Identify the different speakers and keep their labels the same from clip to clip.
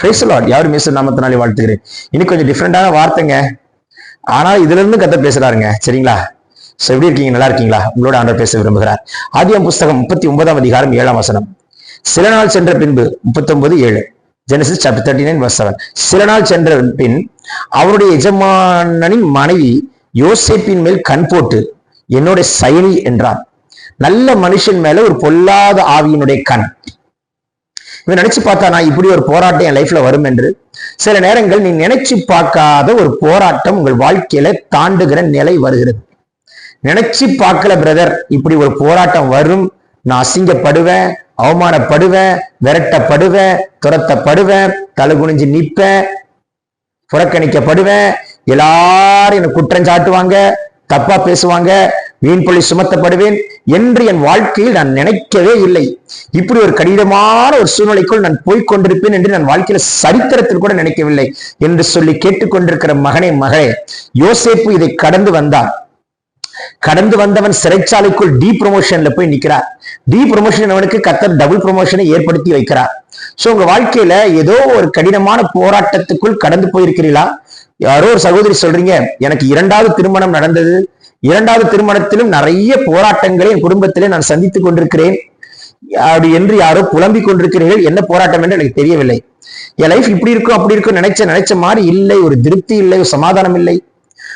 Speaker 1: பிரைசலாட் யாரும் மேச நாமத்தினாலே வாழ்த்துக்கிறேன் இன்னும் கொஞ்சம் டிஃப்ரெண்டான வார்த்தைங்க. ஆனால் இதுல இருந்து கத்த பேசுறாருங்க. சரிங்களா? ஸோ எப்படி இருக்கீங்க? நல்லா இருக்கீங்களா? உங்களோட ஆண்டர் பேச விரும்புகிறார். ஆதியம் புஸ்தகம் முப்பத்தி ஒன்பதாம் அதிகாரம் ஏழாம் வசனம். சில நாள் சென்ற பின்பு முப்பத்தொன்பது ஏழு. Genesis chapter thirty nine seven சில நாள் சென்ற பின் அவருடைய எஜமானனின் மனைவி யோசேப்பின் மேல் கண் போட்டு என்னோட செயலி என்றான். நல்ல மனுஷன் மேல ஒரு பொல்லாத ஆவியினுடைய கண். இவன் நினைச்சு பார்த்தா நான் இப்படி ஒரு போராட்டம் என் லைஃப்ல வரும் என்று. சில நேரங்கள் நீ நினைச்சு பார்க்காத ஒரு போராட்டம் உங்கள் வாழ்க்கையில தாண்டுகிற நிலை வருகிறது. நினைச்சு பார்க்கல பிரதர் இப்படி ஒரு போராட்டம் வரும். நான் அசிங்கப்படுவேன் அவமானப்படுவேன் விரட்டப்படுவேன் துரத்தப்படுவேன் தலை குனிஞ்சு புறக்கணிக்கப்படுவேன். எல்லாரும் எனக்கு குற்றம் சாட்டுவாங்க தப்பா பேசுவாங்க வீண்பழி சுமத்தப்படுவேன் என்று என் வாழ்க்கையில் நான் நினைக்கவே இல்லை. இப்படி ஒரு கடினமான ஒரு சூழ்நிலைக்குள் நான் போய்க் கொண்டிருப்பேன் என்று நான் வாழ்க்கையில சரித்திரத்தில் கூட நினைக்கவில்லை என்று சொல்லி கேட்டுக்கொண்டிருக்கிற மகனே மகளே யோசேப்பு இதை கடந்து வந்தார் கடந்து வந்தவன் சிறைச்சாலைக்குள் டி ப்ரொமோஷன்ல போய் நிக்கிறார். டி ப்ரொமோஷன் அவனுக்கு கத்தர் டபுள் ப்ரொமோஷனை ஏற்படுத்தி வைக்கிறார். சோ உங்க வாழ்க்கையில ஏதோ ஒரு கடினமான போராட்டத்துக்குள் கடந்து போயிருக்கிறீங்களா யாரோ ஒரு சகோதரி சொல்றீங்க எனக்கு இரண்டாவது திருமணம் நடந்தது. இரண்டாவது திருமணத்திலும் நிறைய போராட்டங்களை என் குடும்பத்திலே நான் சந்தித்துக் கொண்டிருக்கிறேன். அப்படி என்று யாரோ புலம்பிக் கொண்டிருக்கிறீர்கள் என்ன போராட்டம் என்று எனக்கு தெரியவில்லை. என் லைஃப் இப்படி இருக்கும் அப்படி இருக்கும் நினைச்ச நினைச்ச மாதிரி இல்லை. ஒரு திருப்தி இல்லை ஒரு சமாதானம் இல்லை.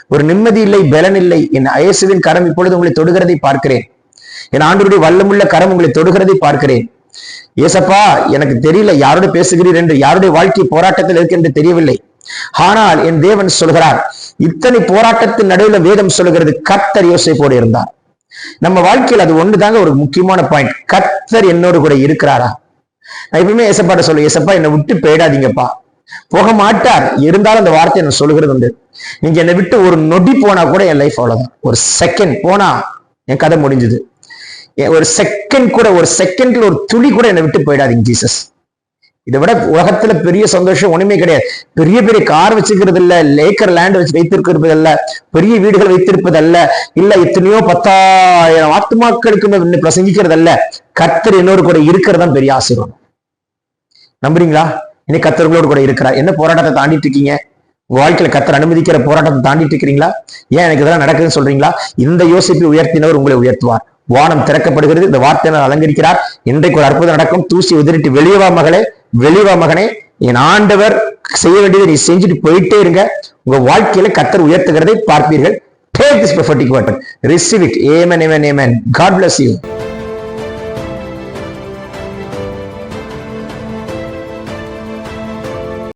Speaker 1: ஒரு நிம்மதி இல்லை பலன் இல்லை. என் அயசுவின் கரம் இப்பொழுது உங்களை தொடுகிறதை பார்க்கிறேன். என் ஆண்டருடைய வல்லமுள்ள கரம் உங்களை தொடுகிறதை பார்க்கிறேன். ஏசப்பா எனக்கு தெரியல யாரோட பேசுகிறீர் என்று யாருடைய வாழ்க்கை போராட்டத்தில் இருக்கு என்று தெரியவில்லை. ஆனால் என் தேவன் சொல்கிறார் இத்தனை போராட்டத்தின் நடுவில் வேதம் சொல்லுகிறது கத்தர் யோசிப்போடு இருந்தார். நம்ம வாழ்க்கையில் அது ஒண்ணுதாங்க ஒரு முக்கியமான பாயிண்ட் கத்தர் என்னோடு கூட இருக்கிறாரா? நான் எப்பவுமே ஏசப்பாட்ட சொல்லு ஏசப்பா என்னை விட்டு போயிடாதீங்கப்பா. போக மாட்டார். இருந்தாலும் அந்த வார்த்தையை நான் சொல்லுகிறது உண்டு. நீங்க என்னை விட்டு ஒரு நொடி போனா கூட என் லைஃப் அவ்வளவுதான். ஒரு செகண்ட் போனா என் கதை முடிஞ்சது. ஒரு செகண்ட் கூட ஒரு செகண்ட்ல ஒரு துளி கூட என்னை விட்டு போயிடாதீங்க ஜீசஸ். இதை விட உலகத்துல பெரிய சந்தோஷம் ஒண்ணுமே கிடையாது. பெரிய பெரிய கார் வச்சுக்கிறது இல்ல லேக்கர் லேண்ட் வச்சு வைத்திருக்கிறது அல்ல பெரிய வீடுகள் வைத்திருப்பது அல்ல இல்ல எத்தனையோ பத்தாயிரம் ஆத்மாக்களுக்கு பிரசங்கிக்கிறது அல்ல கர்த்தர் என்னோடு கூட இருக்கிறதா பெரிய ஆசீர்வாதம். நம்புறீங்களா? இன்னைக்கு கத்தர்களோடு கூட இருக்கிறார். என்ன போராட்டத்தை தாண்டிட்டு இருக்கீங்க? வாழ்க்கையில கத்தர் அனுமதிக்கிற போராட்டத்தை தாண்டிட்டு இருக்கிறீங்களா? ஏன் எனக்கு இதெல்லாம் நடக்குதுன்னு சொல்றீங்களா? இந்த யோசிப்பை உயர்த்தினவர் உங்களை உயர்த்துவார். வானம் திறக்கப்படுகிறது இந்த வார்த்தையினால் அலங்கரிக்கிறார். இன்றைக்கு ஒரு அற்புதம் நடக்கும். தூசி உதிரிட்டு வெளியவா மகளே. வெளிவா மகனே என் ஆண்டவர் செய்ய வேண்டியதை நீ செஞ்சுட்டு போயிட்டே இருங்க. உங்க வாழ்க்கையில கத்தர் உயர்த்துகிறதை பார்ப்பீர்கள். Take this prophetic word. Receive it. Amen amen amen. God bless you.